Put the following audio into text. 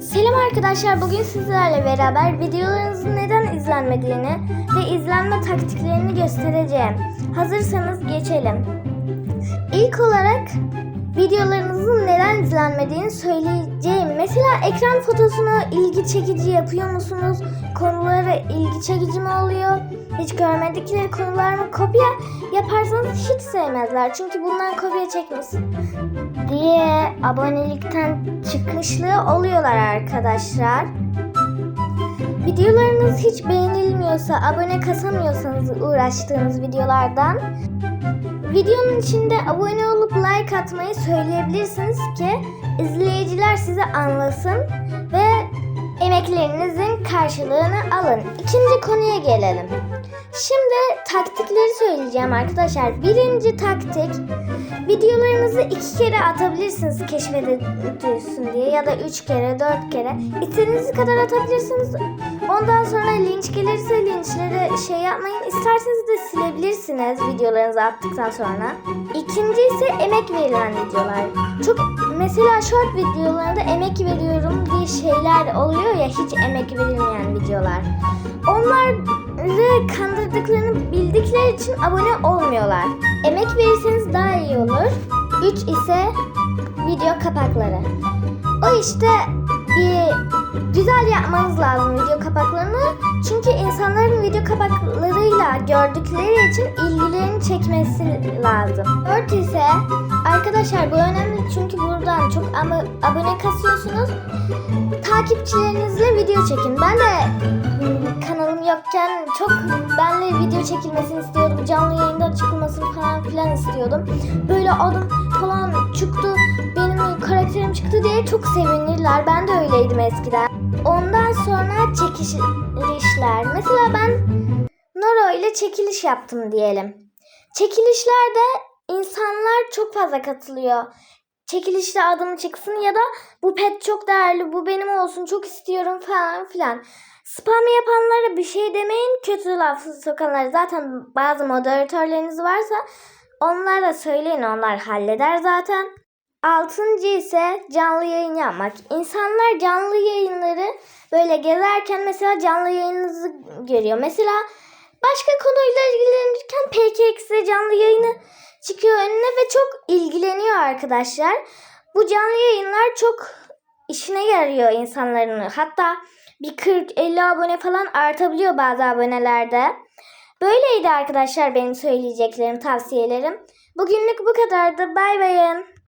Selam arkadaşlar. Bugün sizlerle beraber videolarınızın neden izlenmediğini ve izlenme taktiklerini göstereceğim. Hazırsanız geçelim. İlk olarak videolarınızın neden izlenmediğini söyleyeceğim. Mesela ekran fotosunu ilgi çekici yapıyor musunuz? Konuları ilgi çekici mi oluyor? Hiç görmedikleri konular mı? Kopya yaparsanız hiç sevmezler. Çünkü bundan kopya çekmesin diye abonelikten çıkışlı oluyorlar arkadaşlar. Videolarınız hiç beğenilmiyorsa, abone kasamıyorsanız uğraştığınız videolardan videonun içinde abone olup like atmayı söyleyebilirsiniz ki izleyiciler sizi anlasın ve emeklerinizin karşılığını alın. İkinci konuya gelelim. Şimdi taktikleri söyleyeceğim arkadaşlar. Birinci taktik videolarınızı iki kere atabilirsiniz keşfedilsin diye ya da üç kere dört kere. İstediğiniz kadar atabilirsiniz. Ondan sonra linç gelirse linçleri şey yapmayın. İsterseniz de silebilirsiniz videolarınızı attıktan sonra. İkinci ise emek verilen videolar. Çok mesela short videolarında emek veriyorum diye şeyler oluyor ya hiç emek verilmeyen videolar. Onları kandırdıklarını bildikleri için abone olmuyorlar. Emek verirseniz daha iyi olur. 3 ise video kapakları. O işte bir güzel yapmanız lazım video kapaklarını. Çünkü insanların video kapaklarıyla gördükleri için ilgilerini çekmesi lazım. 4 ise arkadaşlar bu önemli çünkü buradan çok ama abone kasıyorsunuz. Takipçilerinizle video çekin. Ben de kanalım yokken çok benle video çekilmesini istiyordum. Canlı yayında çıkılmasını falan filan istiyordum. Böyle adım falan çıktı. Benim karakterim çıktı diye çok sevinirler. Ben de öyleydim eskiden. Ondan sonra çekilişler. Mesela ben ile çekiliş yaptım diyelim. Çekilişlerde insanlar çok fazla katılıyor. Çekilişte adım çıksın ya da bu pet çok değerli, bu benim olsun, çok istiyorum falan filan. Spam yapanlara bir şey demeyin, kötü laf sokanlara zaten bazı moderatörleriniz varsa onlara söyleyin, onlar halleder zaten. Altıncı ise canlı yayın yapmak. İnsanlar canlı yayınları böyle gezerken mesela canlı yayınınızı görüyor. Mesela başka konuyla ilgilenirken PKX'de canlı yayını çıkıyor önüne ve çok ilgileniyor arkadaşlar. Bu canlı yayınlar çok işine yarıyor insanların. Hatta bir 40-50 abone falan artabiliyor bazı abonelerde. Böyleydi arkadaşlar benim söyleyeceklerim, tavsiyelerim. Bugünlük bu kadardı. Bay bayın.